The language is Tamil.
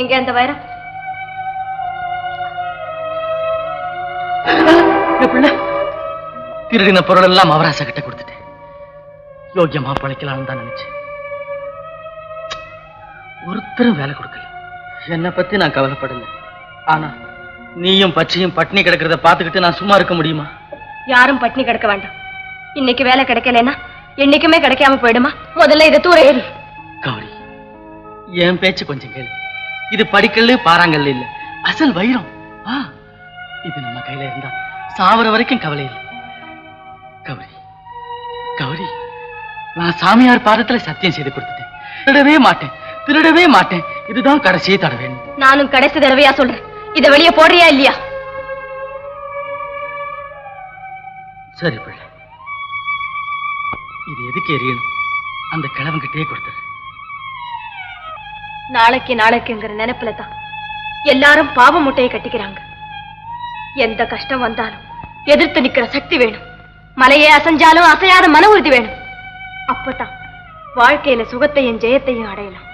எங்க அந்த வைரம் திருடின பொருள் எல்லாம் அவராச கிட்ட கொடுத்துட்டேன். யோக்கியமா பழைக்கலாம்னு தான் நினைச்சேன். ஒருத்தரும் வேலை கொடுக்கல. என்னை பத்தி நான் கவலைப்படல. ஆனா நீயும் பச்சையும் பட்னி கிடக்கிறத பார்த்துக்கிட்டு நான் சும்மா இருக்க முடியுமா? யாரும் பட்டினி கிடக்க வேண்டாம். இன்னைக்கு வேலை கிடைக்கலன்னா என்னைக்குமே கிடைக்காம போயிடுமா? முதல்ல இதை தூர ஏறி கௌரி என் பேச்சு கொஞ்சம் கேளு. இது படிக்கல்லு பாறாங்கல்லு இல்ல. அசல் வைரம். இது நம்ம கையில இருந்தா சாவர வரைக்கும் கவலை இல்லை. கௌரி கௌரி நான் சாமியார் பாதத்துல சத்தியம் செய்து கொடுத்துட்டேன். திருடவே மாட்டேன் திருடவே மாட்டேன். இதுதான் கடைசியே தடவேன் நானும் கடைசி தடவையா சொல்றேன். இதை வெளியே போடுறியா இல்லையா? சரி பிள்ளை. இது எதுக்கு எரியணும்? அந்த கிழவங்கிட்டே கொடுத்துரு நாளைக்கு நாளைக்குங்கிற நினைப்புல தான் எல்லாரும் பாவ முட்டையை கட்டிக்கிறாங்க. எந்த கஷ்டம் வந்தாலும் எதிர்த்து நிக்கிற சக்தி வேணும். மலையை அசைஞ்சாலும் அசையாத மன உறுதி வேணும். அப்பதான் வாழ்க்கையில சுகத்தையும் ஜெயத்தையும் அடையலாம்.